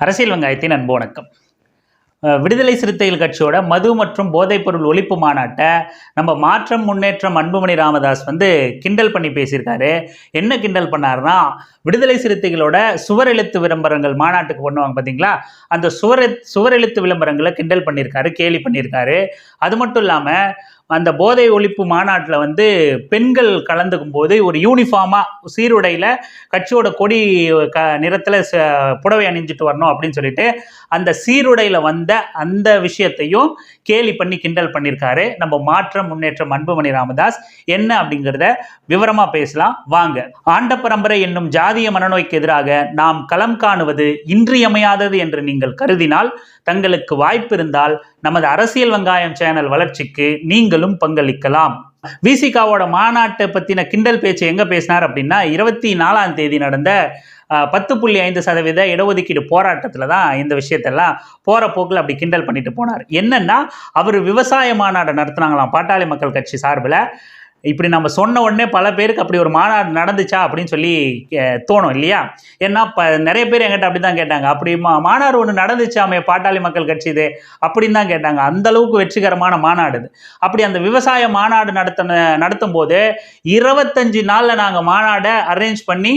அரசியல் வெங்காயத்தின் அன்பு வணக்கம். விடுதலை சிறுத்தைகள் கட்சியோட மது மற்றும் போதைப்பொருள் ஒழிப்பு மாநாட்டை நம்ம மாற்றம் முன்னேற்றம் அன்புமணி ராமதாஸ் வந்து கிண்டல் பண்ணி பேசியிருக்காரு. என்ன கிண்டல் பண்ணாருன்னா விடுதலை சிறுத்தைகளோட சுவரெழுத்து விளம்பரங்கள் மாநாட்டுக்கு பண்ணுவாங்க பார்த்தீங்களா அந்த சுவர எழுத்து விளம்பரங்களை கிண்டல் பண்ணியிருக்காரு கேலி பண்ணியிருக்காரு. அது மட்டும் இல்லாமல் அந்த போதை ஒழிப்பு மாநாட்டில் வந்து பெண்கள் கலந்துக்கும் போது ஒரு யூனிஃபார்மாக சீருடையில் கட்சியோட கொடி க நிறத்தில் ச புடவை அணிஞ்சிட்டு வரணும் அப்படின்னு சொல்லிட்டு அந்த சீருடையில் வந்த அந்த விஷயத்தையும் கேலி பண்ணி கிண்டல் பண்ணியிருக்காரு நம்ம மாற்றம் முன்னேற்றம் அன்புமணி ராமதாஸ். என்ன அப்படிங்கிறத விவரமாக பேசலாம். வாங்க. ஆண்ட பரம்பரை என்னும் ஜாதிய மனநோய்க்கு எதிராக நாம் களம் காணுவது இன்றியமையாதது என்று நீங்கள் கருதினால் தங்களுக்கு வாய்ப்பு இருந்தால் நமது அரசியல் வெங்காயம் சேனல் வளர்ச்சிக்கு நீங்கள் நீங்களும் பங்களிக்கலாம். விசிகாவோட மாநாட்டை பற்றின கிண்டல் பேச்சு எங்கே பேசினார் அப்படின்னா இருபத்தி நாலாம் தேதி நடந்த பத்து புள்ளி ஐந்து சதவீத இடஒதுக்கீடு போராட்டத்தில் தான் இந்த விஷயத்தெல்லாம் போகிற போக்கில் அப்படி கிண்டல் பண்ணிட்டு போனார். என்னன்னா அவர் விவசாய மாநாடு நடத்துனாங்களாம் பாட்டாளி மக்கள் கட்சி சார்பில். இப்படி நம்ம சொன்ன உடனே பல பேருக்கு அப்படி ஒரு மாநாடு நடந்துச்சா அப்படின்னு சொல்லி தோணும் இல்லையா? ஏன்னா இப்போ நிறைய பேர் என்கிட்ட அப்படி தான் கேட்டாங்க. அப்படி மா மாநாடு ஒன்று நடந்துச்சாமே பாட்டாளி மக்கள் கட்சி இது அப்படின்னு தான் கேட்டாங்க. அந்த அளவுக்கு வெற்றிகரமான மாநாடு இது. அப்படி அந்த விவசாய மாநாடு நடத்தின நடத்தும் போது இருபத்தஞ்சு நாளில் நாங்கள் மாநாடை அரேஞ்ச் பண்ணி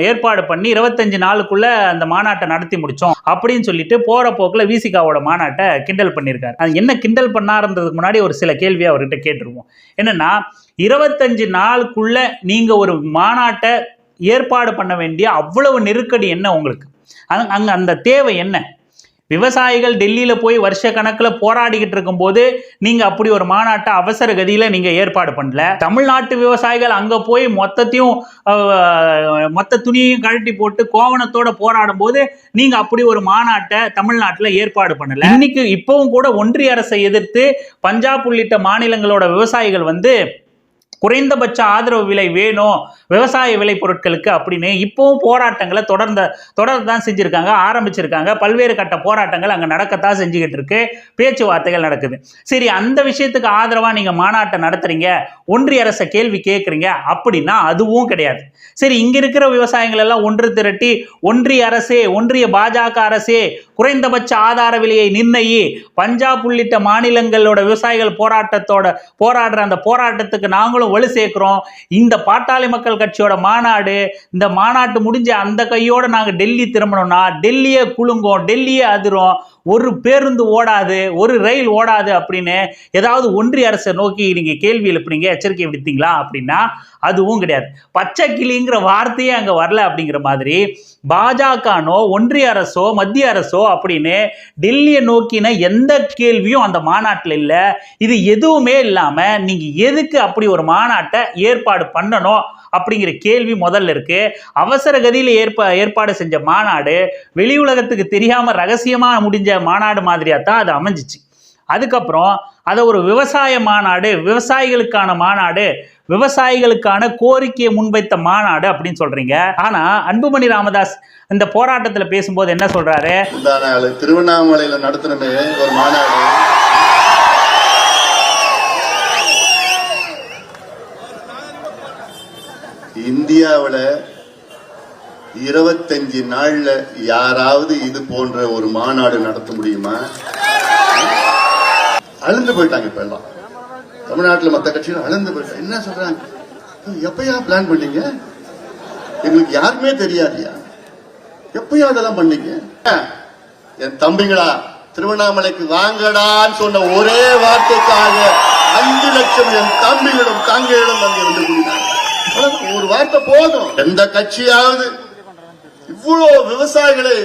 ஏற்பாடு பண்ணி இருபத்தஞ்சு நாளுக்குள்ள அந்த மாநாட்டை நடத்தி முடிச்சோம் அப்படின்னு சொல்லிட்டு போற போக்குல விசிகாவோட மாநாட்டை கிண்டல் பண்ணியிருக்காரு அது என்ன கிண்டல் பண்ணாருன்றதுக்கு முன்னாடி ஒரு சில கேள்வி அவர்கிட்ட கேட்டுருவோம். என்னன்னா இருபத்தஞ்சு நாளுக்குள்ள நீங்க ஒரு மாநாட்டை ஏற்பாடு பண்ண வேண்டிய அவ்வளவு நெருக்கடி என்ன உங்களுக்கு? அங்க அங்க அந்த தேவை என்ன? விவசாயிகள் டெல்லியில் போய் வருஷ கணக்கில் போராடிக்கிட்டு இருக்கும்போது நீங்கள் அப்படி ஒரு மாநாட்டை அவசர கதியில் நீங்கள் ஏற்பாடு பண்ணல. தமிழ்நாட்டு விவசாயிகள் அங்கே போய் மொத்தத்தையும் மொத்த துணியையும் கழட்டி போட்டு கோவணத்தோட போராடும் போது நீங்கள் அப்படி ஒரு மாநாட்டை தமிழ்நாட்டில் ஏற்பாடு பண்ணல. இன்னைக்கு இப்பவும் கூட ஒன்றிய அரசை எதிர்த்து பஞ்சாப் உள்ளிட்ட மாநிலங்களோட விவசாயிகள் வந்து குறைந்தபட்ச ஆதரவு விலை வேணும் விவசாய விலை பொருட்களுக்கு அப்படின்னு இப்போவும் போராட்டங்களை தொடர்ந்த தொடர்ந்து தான் செஞ்சுருக்காங்க ஆரம்பிச்சிருக்காங்க. பல்வேறு கட்ட போராட்டங்கள் அங்கே நடக்கத்தான் செஞ்சுக்கிட்டு இருக்கு. பேச்சுவார்த்தைகள் நடக்குது. சரி அந்த விஷயத்துக்கு ஆதரவாக நீங்கள் மாநாட்டை நடத்துறீங்க ஒன்றிய அரசை கேள்வி கேட்குறீங்க அப்படின்னா அதுவும் கிடையாது. சரி இங்கே இருக்கிற விவசாயிகள் எல்லாம் ஒன்று திரட்டி ஒன்றிய அரசே ஒன்றிய பாஜக அரசே குறைந்தபட்ச ஆதார விலையை நிர்ணயி பஞ்சாப் உள்ளிட்ட மாநிலங்களோட விவசாயிகள் போராட்டத்தோட போராடுற அந்த போராட்டத்துக்கு நாங்களும் வலு சேர்க்கிறோம். இந்த பாட்டாளி மக்கள் கட்சியோட மாநாடு இந்த மாநாட்டு முடிஞ்ச அந்த கையோடு நாங்கள் டெல்லி திரும்பணும்னா டெல்லியே குலுங்கும் டெல்லியே அதிரும். ஒரு பேருந்து ஓடாது ஒரு ரயில் ஓடாது அப்படின்னு ஏதாவது ஒன்றிய அரசை நோக்கி நீங்கள் கேள்வி எழுப்புறீங்க எச்சரிக்கை விடுத்தீங்களா அப்படின்னா அதுவும் கிடையாது. பச்சை கிளிங்கிற வார்த்தையே அங்கே வரல அப்படிங்கிற மாதிரி பாஜகனோ ஒன்றிய அரசோ மத்திய அரசோ அப்படின்னு டெல்லியை நோக்கின எந்த கேள்வியும் அந்த மாநாட்டில் இல்லை. இது எதுவுமே இல்லாமல் நீங்கள் எதுக்கு அப்படி ஒரு மாநாட்டை ஏற்பாடு பண்ணணும் அப்படிங்கிற கேள்வி முதல்ல இருக்கு. அவசர கதியில் ஏற்ப ஏற்பாடு செஞ்ச மாநாடு வெளி உலகத்துக்கு தெரியாமல் ரகசியமாக முடிஞ்ச மாநாடு மாதிரியாக தான் அது அமைஞ்சிச்சு. அதுக்கப்புறம் அதை ஒரு விவசாய மாநாடு விவசாயிகளுக்கான மாநாடு விவசாயிகளுக்கான கோரிக்கையை முன்வைத்த மாநாடு அப்படின்னு சொல்றீங்க. ஆனா அன்புமணி ராமதாஸ் இந்த போராட்டத்தில் பேசும்போது என்ன சொல்றாரு? திருவண்ணாமலையில் நடத்தினமே ஒரு மாநாடு. இந்தியாவில் இருபத்தஞ்சு நாள்ல யாராவது இது போன்ற ஒரு மாநாடு நடத்த முடியுமா? அழுந்து போயிட்டாங்க இப்ப எல்லாம். தமிழ்நாட்டுல மத்த கட்சிகள் அழுந்து போயிட்டாங்க என்ன சொல்றாங்க? எப்பயா பிளான் பண்ணீங்க? எங்களுக்கு யாருமே தெரியாதியா? எப்பயா அதெல்லாம் பண்ணீங்க? என் தம்பிங்களா திருவண்ணாமலைக்கு வாங்கடான்னு சொன்ன ஒரே வார்த்தைக்காக அஞ்சு லட்சம் என் தம்பிகளும் தங்கைகளும் அங்கே வந்து கூடினாங்க. ஒரு வார்த்தை போதும். எந்த கட்சியாவது இவ்வளவு விவசாயிகளை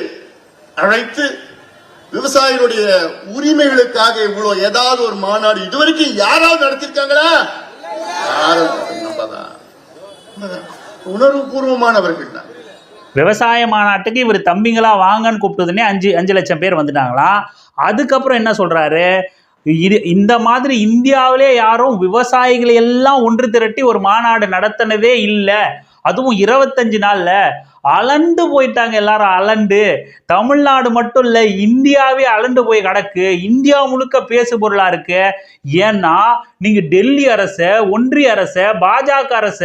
அழைத்து விவசாயிகளுடைய உரிமைகளுக்காக இவ்வளவு ஏதாவது ஒரு மாநாடு இதுவரைக்கும் யாராவது நடத்திருக்காங்களா. உணர்வு பூர்வமானவர்கள் தான். விவசாய மாநாட்டுக்கு இவர் தம்பிங்களா வாங்கன்னு கூப்பிட்டதுனே அஞ்சு அஞ்சு லட்சம் பேர் வந்துட்டாங்களாம் அதுக்கப்புறம் என்ன சொல்றாரு? இது இந்த மாதிரி இந்தியாவிலே யாரும் விவசாயிகளை எல்லாம் ஒன்று திரட்டி ஒரு மாநாடு நடத்தினதே இல்லை. அதுவும் இருபத்தஞ்சு நாளில். அலண்டு போயிட்டாங்க எல்லாரும் அலண்டு. தமிழ்நாடு மட்டும் இல்லை இந்தியாவே அலண்டு போய் கிடக்கு. இந்தியா முழுக்க பேசு பொருளாக இருக்கு. ஏன்னா நீங்கள் டெல்லி அரச ஒன்றிய அரச பாஜக அரச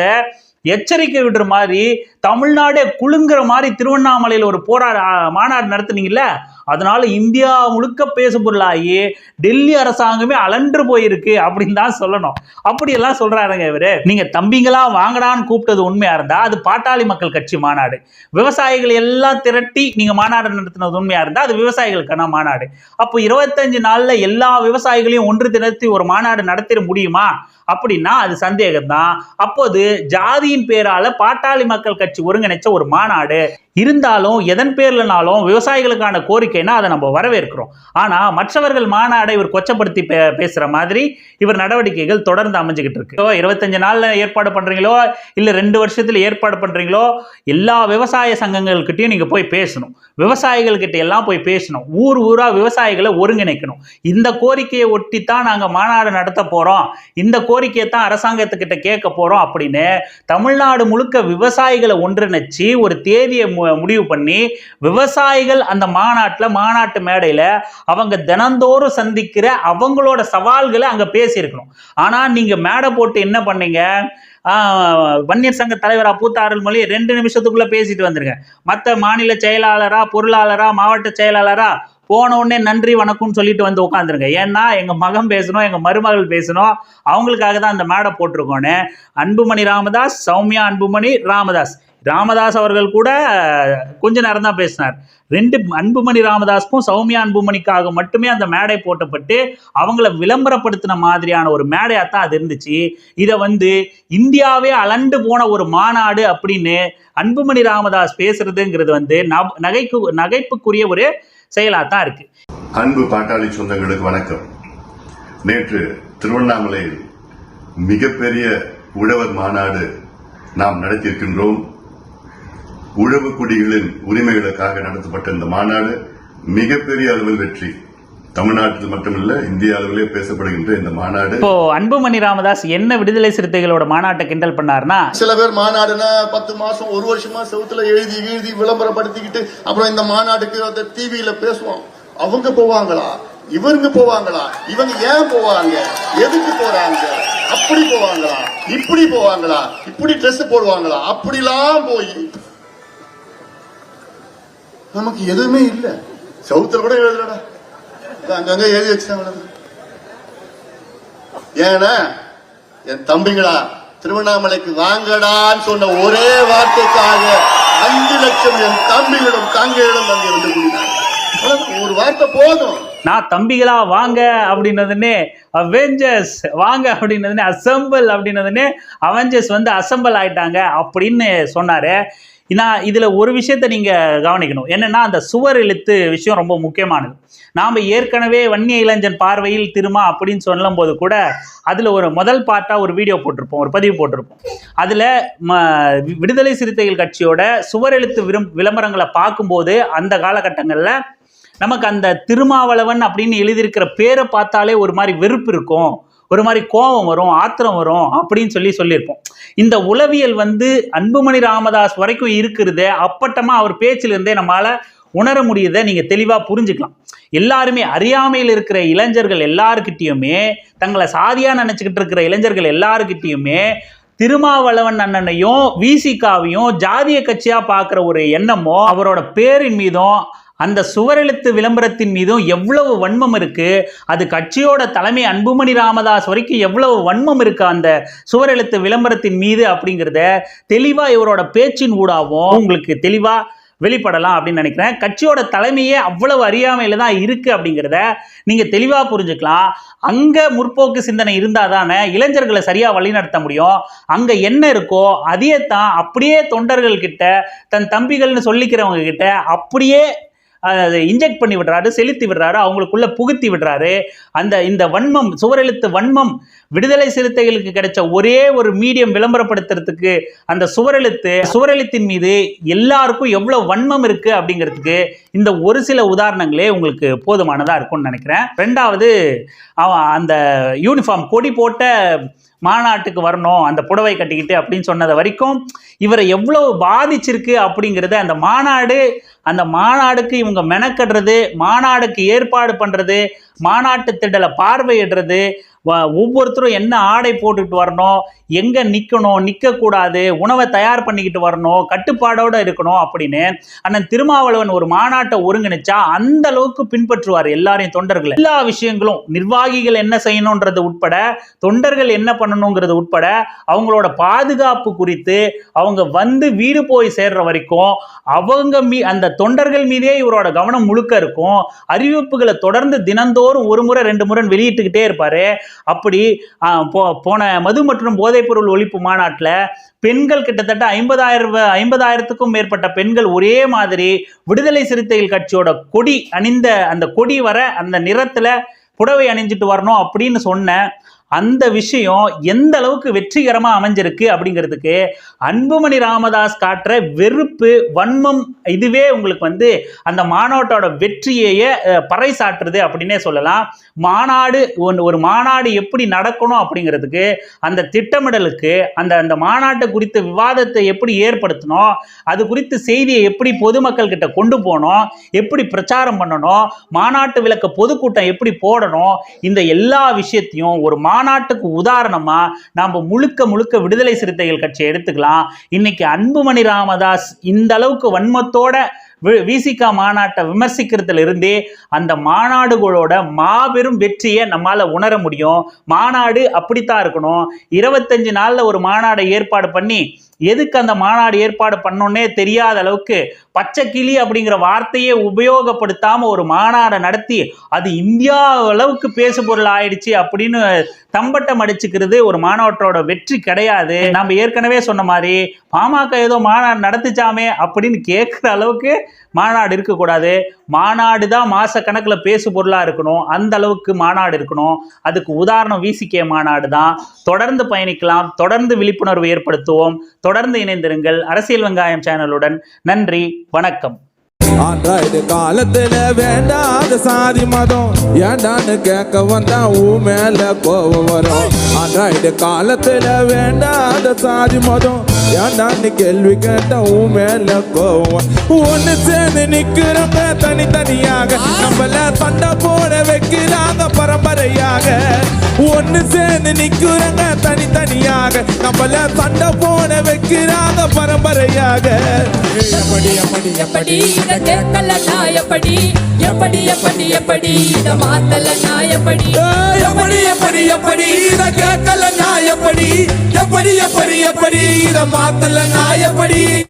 எச்சரிக்கை விடுற மாதிரி தமிழ்நாடே குழுங்குற மாதிரி திருவண்ணாமலையில் ஒரு போராட மாநாடு நடத்துனீங்கல்ல அதனால இந்தியா முழுக்க பேசு பொருளாகி டெல்லி அரசாங்கமே அலன்று போயிருக்கு அப்படின்னு தான் சொல்லணும். அப்படியெல்லாம் சொல்றாருங்க இவரு. நீங்க தம்பிங்களா வாங்கடான்னு கூப்பிட்டது உண்மையா இருந்தா அது பாட்டாளி மக்கள் கட்சி மாநாடு. விவசாயிகள் எல்லாம் திரட்டி நீங்க மாநாடு நடத்தினது உண்மையா இருந்தா அது விவசாயிகளுக்கான மாநாடு. அப்போ இருபத்தஞ்சு நாள்ல எல்லா விவசாயிகளையும் ஒன்று திரட்டி ஒரு மாநாடு நடத்திட முடியுமா? அப்படின்னா அது சந்தேகம்தான். அப்போது ஜாதியின் பேரால பாட்டாளி மக்கள் கட்சி ஒருங்கிணைச்ச ஒரு மாநாடு. இருந்தாலும் எதன் பேர்லனாலும் விவசாயிகளுக்கான கோரிக்கைனா அதை நம்ம வரவேற்கிறோம். ஆனா மற்றவர்கள் மாநாடை இவர் கொச்சப்படுத்தி பே பேசுற மாதிரி இவர் நடவடிக்கைகள் தொடர்ந்து அமைஞ்சுக்கிட்டு இருக்கு. இருபத்தஞ்சு நாள்ல ஏற்பாடு பண்றீங்களோ இல்ல ரெண்டு வருஷத்துல ஏற்பாடு பண்றீங்களோ எல்லா விவசாய சங்கங்கள்கிட்டயும் நீங்க போய் பேசணும். விவசாயிகள்கிட்ட எல்லாம் போய் பேசணும். ஊர் ஊரா விவசாயிகளை ஒருங்கிணைக்கணும். இந்த கோரிக்கையை ஒட்டி தான் நாங்க மாநாடு நடத்த போறோம். இந்த கோரிக்கையை தான் அரசாங்கத்துக்கிட்ட கேட்க போகிறோம் அப்படின்னு தமிழ்நாடு முழுக்க விவசாயிகளை ஒன்றிணைச்சு ஒரு தேதியை மு- முடிவு பண்ணி விவசாயிகள் அந்த மாநாட்டில் மாநாட்டு மேடையில் அவங்க தினந்தோறும் சந்திக்கிற அவங்களோட சவால்களை அங்கே பேசியிருக்கணும். ஆனால் நீங்கள் மேடை போட்டு என்ன பண்ணீங்க? வன்னியர் சங்க தலைவராக பூத்த அருள்மொழி ரெண்டு நிமிஷத்துக்குள்ளே பேசிட்டு வந்துருங்க. மற்ற மாநில செயலாளராக பொருளாளராக மாவட்ட செயலாளராக போன உடனே நன்றி வணக்கம்னு சொல்லிட்டு வந்து உட்காந்துருங்க ஏன்னா எங்க மகன் பேசணும் எங்க மருமகள் பேசணும். அவங்களுக்காக தான் அந்த மேடை போட்டிருக்கோன்னு. அன்புமணி ராமதாஸ் சௌமியா அன்புமணி ராமதாஸ். ராமதாஸ் அவர்கள் கூட கொஞ்ச நேரம் தான் பேசினார். ரெண்டு அன்புமணி ராமதாஸ்க்கும் சௌமியா அன்புமணிக்காக மட்டுமே அந்த மேடை போட்டப்பட்டு அவங்கள விளம்பரப்படுத்தின மாதிரியான ஒரு மேடையாக தான் அது இருந்துச்சு. இதை வந்து இந்தியாவே அலண்டு போன ஒரு மாநாடு அப்படின்னு அன்புமணி ராமதாஸ் பேசுறதுங்கிறது வந்து நகைக்கு நகைப்புக்குரிய ஒரு செயலாக தான் இருக்கு. அன்பு பாட்டாளி சொந்தங்களுக்கு வணக்கம். நேற்று திருவண்ணாமலையில் மிகப்பெரிய உழவர் மாநாடு நாம் நடத்தியிருக்கின்றோம். உழவு குடிகளின் உரிமைகளுக்காக நடத்தப்பட்ட இந்த மாநாடு மிகப்பெரிய அளவில் வெற்றி. தமிழ்நாட்டில் மட்டுமல்ல இந்திய அளவிலே பேசப்படுகின்ற இந்த மாநாடு. இப்போ அன்புமணி ராமதாஸ் என்ன விடுதலை சிறுத்தைகளோட மாநாட்டை கிண்டல் பண்ணாருன்னா சில பேர் மாநாடுனா பத்து மாசம் ஒரு வருஷமா செவுத்துல எழுதி எழுதி விளம்பரப்படுத்திக்கிட்டு அப்புறம் இந்த மாநாடுக்கு அந்த டிவியில பேசுவோம். அவங்க போவாங்களா? இவங்க போவாங்களா? இவங்க ஏன் போவாங்க? எதுக்கு போறாங்க? அப்படி போவாங்களா? இப்படி போவாங்களா? இப்படி ட்ரெஸ் போடுவாங்களா? அப்படிலாம் போய் நமக்கு எதுவுமே இல்ல. செவுத்துல கூட எழுதலடா. இது அங்கங்க எழுதி வச்சுட்டாங்க ஏன்னா என் தம்பிங்களா திருவண்ணாமலைக்கு வாங்கடான்னு சொன்ன ஒரே வார்த்தைக்காக அஞ்சு லட்சம் என் தம்பிகளிடம் தங்கையிடம் அங்கே வந்து கூடினாங்க. ஒரு வார்த்தை போதும். நான் தம்பிகளா வாங்க அப்படின்னதுனே அவெஞ்சர்ஸ் வாங்க அப்படின்னதுனே அசம்பிள் அப்படின்னதுனே அவெஞ்சர்ஸ் வந்து அசம்பிள் ஆயிட்டாங்க அப்படின்னு சொன்னாரு. நான் இதில் ஒரு விஷயத்த நீங்கள் கவனிக்கணும். என்னென்னா அந்த சுவர் எழுத்து விஷயம் ரொம்ப முக்கியமானது. நாம் ஏற்கனவே வன்னிய இளைஞன் பார்வையில் திருமா அப்படின்னு சொல்லும்போது கூட அதில் ஒரு முதல் பார்ட்டாக ஒரு வீடியோ போட்டிருப்போம் ஒரு பதிவு போட்டிருப்போம். அதில் ம விடுதலை சிறுத்தைகள் கட்சியோட சுவர் எழுத்து விரும் விளம்பரங்களை பார்க்கும்போது அந்த காலகட்டங்களில் நமக்கு அந்த திருமாவளவன் அப்படின்னு எழுதியிருக்கிற பேரை பார்த்தாலே ஒரு மாதிரி வெறுப்பு இருக்கும். ஒரு மாதிரி கோபம் வரும் ஆத்திரம் வரும் அப்படின்னு சொல்லி சொல்லியிருப்போம். இந்த உளவியல் வந்து அன்புமணி ராமதாஸ் வரைக்கும் இருக்கிறது அப்பட்டமா அவர் பேச்சிலிருந்தே நம்மளால உணர முடியுதை நீங்க தெளிவா புரிஞ்சுக்கலாம். எல்லாருமே அறியாமையில் இருக்கிற இளைஞர்கள் எல்லாருக்கிட்டேயுமே தங்களை சாதியா நினைச்சுக்கிட்டு இருக்கிற இளைஞர்கள் எல்லாருக்கிட்டேயுமே திருமாவளவன் அண்ணனையும் விசிகாவையும் ஜாதிய கட்சியா பார்க்குற ஒரு எண்ணமோ அவரோட பேரின் மீதும் அந்த சுவரெழுத்து விளம்பரத்தின் மீதும் எவ்வளவு வன்மம் இருக்குது அது கட்சியோட தலைமை அன்புமணி ராமதாஸ் வரைக்கும் எவ்வளவு வன்மம் இருக்கு அந்த சுவரெழுத்து விளம்பரத்தின் மீது அப்படிங்கிறத தெளிவாக இவரோட பேச்சின் ஊடாகவும் உங்களுக்கு தெளிவாக வெளிப்படலாம் அப்படின்னு நினைக்கிறேன். கட்சியோட தலைமையே அவ்வளவு அறியாமையில் தான் இருக்குது அப்படிங்கிறத நீங்கள் தெளிவாக புரிஞ்சுக்கலாம். அங்கே முற்போக்கு சிந்தனை இருந்தால் தானே இளைஞர்களை சரியாக வழிநடத்த முடியும். அங்கே என்ன இருக்கோ அதையே தான் அப்படியே தொண்டர்கள்கிட்ட தன் தம்பிகள்னு சொல்லிக்கிறவங்க கிட்ட அப்படியே இன்ஜெக்ட் பண்ணி விடுறாரு செலுத்தி விடுறாரு அவங்களுக்குள்ள புகுத்தி விடுறாரு. அந்த இந்த வன்மம் சுவரெழுத்து வன்மம் விடுதலை சிறுத்தைகளுக்கு கிடைச்ச ஒரே ஒரு மீடியம் விளம்பரப்படுத்துறதுக்கு அந்த சுவரெழுத்து சுவரெழுத்தின் மீது எல்லாருக்கும் எவ்வளவு வன்மம் இருக்கு அப்படிங்கிறதுக்கு இந்த ஒரு சில உதாரணங்களே உங்களுக்கு போதுமானதா இருக்கும்னு நினைக்கிறேன். ரெண்டாவது அவன் அந்த யூனிஃபார்ம் கொடி போட்ட மாநாட்டுக்கு வரணும் அந்த புடவை கட்டிக்கிட்டு அப்படின்னு சொன்னது வரைக்கும் இவரை எவ்வளோ பாதிச்சிருக்கு அப்படிங்கிறத அந்த மாநாடு அந்த மாநாடுக்கு இவங்க மெனக்கடுறது மாநாடுக்கு ஏற்பாடு பண்ணுறது மாநாட்டு திடலை பார்வையிடுறது வ- ஒவ்வொருத்தரும் என்ன ஆடை போட்டுட்டு வரணும் எங்கே நிற்கணும் நிற்கக்கூடாது உணவை தயார் பண்ணிக்கிட்டு வரணும் கட்டுப்பாடோடு இருக்கணும் அப்படின்னு அண்ணன் திருமாவளவன் ஒரு மாநாட்டை ஒருங்கிணைச்சா அந்த அளவுக்கு பின்பற்றுவார் எல்லாரையும் தொண்டர்கள். எல்லா விஷயங்களும் நிர்வாகிகள் என்ன செய்யணுன்றது உட்பட தொண்டர்கள் என்ன பண்ணணுங்கிறது உட்பட அவங்களோட பாதுகாப்பு குறித்து அவங்க வந்து வீடு போய் சேர்ற வரைக்கும் அவங்க மீ அந்த தொண்டர்கள் மீதே இவரோட கவனம் முழுக்க இருக்கும். அறிவிப்புகளை தொடர்ந்து தினந்தோறும் ஒரு முறை ரெண்டு முறை வெளியிட்டுக்கிட்டே இருப்பாரு. அப்படி போ- போன மது மற்றும் போதைப்பொருள் ஒழிப்பு மாநாட்டில் பெண்கள் கிட்டத்தட்ட ஐம்பதாயிரம் ஐம்பதாயிரத்துக்கும் மேற்பட்ட பெண்கள் ஒரே மாதிரி விடுதலை சிறுத்தைகள் கட்சியோட கொடி அணிந்த அந்த கொடி வர அந்த நிறத்துல புடவை அணிஞ்சிட்டு வரணும் அப்படின்னு சொன்ன அந்த விஷயம் எந்த அளவுக்கு வெற்றிகரமாக அமைஞ்சிருக்கு அப்படிங்கிறதுக்கு அன்புமணி ராமதாஸ் காட்டுற வெறுப்பு வன்மம் இதுவே உங்களுக்கு வந்து அந்த மாநாட்டோட வெற்றியையே பறைசாற்றுது அப்படின்னே சொல்லலாம். மாநாடு ஒன்று ஒரு மாநாடு எப்படி நடக்கணும் அப்படிங்கிறதுக்கு அந்த திட்டமிடலுக்கு அந்த அந்த மாநாட்டை குறித்த விவாதத்தை எப்படி ஏற்படுத்தணும் அது குறித்து செய்தியை எப்படி பொதுமக்கள் கிட்ட கொண்டு போகணும் எப்படி பிரச்சாரம் பண்ணணும் மாநாட்டு விளக்க பொதுக்கூட்டம் எப்படி போடணும் இந்த எல்லா விஷயத்தையும் ஒரு மா மாநாட்டுக்கு உதாரணமாக நாம் முழுக்க முழுக்க விடுதலை சிறுத்தைகள் கட்சியை எடுத்துக்கலாம். இன்னைக்கு அன்புமணி ராமதாஸ் இந்த அளவுக்கு வன்மத்தோட வி- விசிகா மாநாட்டை விமர்சிக்கிறதுல இருந்தே அந்த மாநாடுகளோட மாபெரும் வெற்றியை நம்மால் உணர முடியும். மாநாடு அப்படித்தான் இருக்கணும். இருபத்தஞ்சு நாளில் ஒரு மாநாடை ஏற்பாடு பண்ணி எதுக்கு அந்த மாநாடு ஏற்பாடு பண்ணோன்னே தெரியாத அளவுக்கு பச்சை கிளி அப்படிங்கிற வார்த்தையே உபயோகப்படுத்தாம ஒரு மாநாடை நடத்தி அது இந்தியா அளவுக்கு பேசு பொருள் ஆயிடுச்சு அப்படின்னு தம்பட்டம் அடிச்சுக்கிறது ஒரு மாணவற்றோட வெற்றி கிடையாது. நம்ம ஏற்கனவே சொன்ன மாதிரி பாமக ஏதோ மாநாடு நடத்துச்சாமே அப்படின்னு கேட்குற அளவுக்கு மாநாடு இருக்கக்கூடாது. மாநாடு தான் மாச கணக்கில் பேசு பொருளாக இருக்கணும். அந்த அளவுக்கு மாநாடு இருக்கணும். அதுக்கு உதாரணம் விசிகே மாநாடு தான் தொடர்ந்து பயணிக்கலாம். தொடர்ந்து விழிப்புணர்வு ஏற்படுத்துவோம். தொடர்ந்து இணைந்திருங்கள் அரசியல் வெங்காயம் சேனலுடன். நன்றி வணக்கம். ஆண்ட்ராய்டு காலத்துல வேண்டாத சாதி மதம். ஏண்டான்னு கேட்க வந்தா ஊ மேல கோவம் வரும். ஆண்ட்ராய்டு காலத்துல வேண்டாத சாதி மதம். ஏண்டான்னு கேள்வி கேட்டா ஊ மேல கோவம் ஒன்னு ஒண்ணு சேர்ந்து நிக்கிறவங்க தனித்தனியாக. நம்மள சண்டை போட வைக்கிறாங்க பரம்பரையாக. ஒண்ணு சேர்ந்து நிக்கிறவங்க தனித்தனியாக நம்மள சண்டை போட வைக்கிறாங்க பரம்பரையாக. எப்படி எப்படி எப்படி? இத கேட்கலன்னா எப்படி? எப்படி எப்படி எப்படி? இத மாத்தலன்னா எப்படி? ஏய், எப்படி எப்படி எப்படி? இத கேட்கல எப்படி? எப்படி எப்படி எப்படி? இத மாத்தல எப்படி?